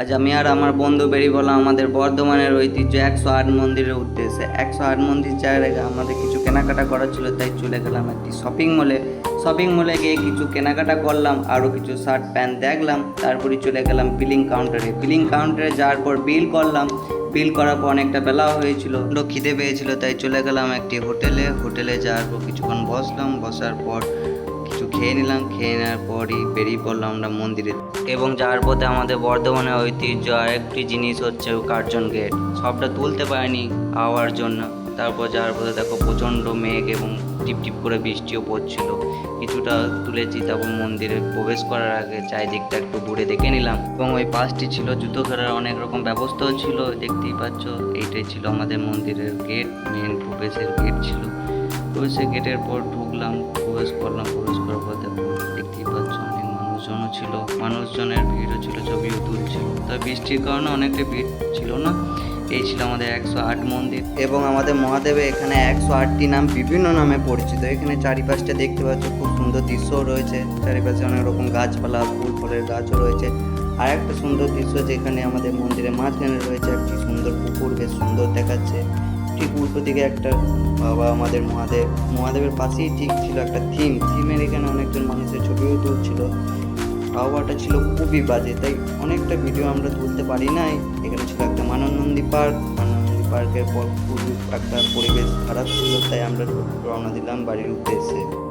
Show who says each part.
Speaker 1: আজ আমি আর আমার বন্ধু বেরিয়ে বললাম আমাদের বর্ধমানের ঐতিহ্য একশো আট মন্দিরের উদ্দেশ্যে একশো আট মন্দির জায়গায় আমাদের কিছু কেনাকাটা করার ছিল, তাই চলে গেলাম একটি শপিং মলে শপিং মলে গিয়ে কিছু কেনাকাটা করলাম, আরও কিছু শার্ট প্যান্ট দেখলাম তারপরে চলে গেলাম বিলিং কাউন্টারে বিলিং কাউন্টারে যাওয়ার পর বিল করলাম। বিল করার পর অনেকটা বেলা হয়েছিল খিদে পেয়েছিল, তাই চলে গেলাম একটি হোটেলে। হোটেলে যাওয়ার পর কিছুক্ষণ বসলাম, বসার পর খেয়ে নিলাম, খেয়ে নেওয়ার পরই বেরিয়ে পড়লাম আমরা মন্দিরে। এবং যাওয়ার পথে আমাদের বর্ধমানের ঐতিহ্য আরেকটি জিনিস হচ্ছে কার্জন গেট। সবটা তুলতে পারিনি আওয়ার জন্য। তারপর যাওয়ার পথে দেখো প্রচণ্ড মেঘ এবং টিপ টিপ করে বৃষ্টিও পড়ছিল। কিছুটা তুলেছি, তারপর মন্দিরে প্রবেশ করার আগে চারিদিকটা একটু ঘুরে দেখে নিলাম। এবং ওই পাশটি ছিল জুতো ফেরার অনেক রকম ব্যবস্থাও ছিল, দেখতেই পাচ্ছ। এইটাই ছিল আমাদের মন্দিরের গেট মেন প্রবেশের গেট ছিল। প্রবেশের গেটের পর ঢুকলাম, প্রবেশ করলাম, প্রবেশ করার পর দেখো দেখতেই পাচ্ছ অনেক মানুষজনও ছিল, মানুষজনের ভিড়ও ছিল, ছবিও তুলছিল। তবে বৃষ্টির কারণে অনেকটা ভিড় ছিল না, এই ছিল আমাদের একশো আট মন্দির। এবং আমাদের মহাদেবের এখানে একশো আটটি নাম বিভিন্ন নামে পরিচিত, এখানে চারিপাশটা দেখতে পাচ্ছ, খুব সুন্দর দৃশ্যও রয়েছে, চারিপাশে অনেক রকম গাছপালা, ফুল, ফলের গাছও রয়েছে। আর একটা সুন্দর দৃশ্য যেখানে আমাদের মন্দিরের মাঝখানে রয়েছে একটি সুন্দর পুকুর, বেশ সুন্দর দেখাচ্ছে। ঠিক উল্টো দিকে একটা বাবা, আমাদের মহাদেব। মহাদেবের পাশেই ঠিক ছিল একটা থিম থিমের এখানে অনেকজন মানুষের ছবিও তুলছিল। আবহাওয়াটা ছিল খুবই বাজে। তাই অনেকটা ভিডিও আমরা তুলতে পারি নাই। এখানে ছিল একটা মাননন্দী পার্ক। মাননন্দী পার্কের পর খুবই একটা পরিবেশ খারাপ ছিল, তাই আমরা রওনা দিলাম বাড়ির উদ্দেশ্যে।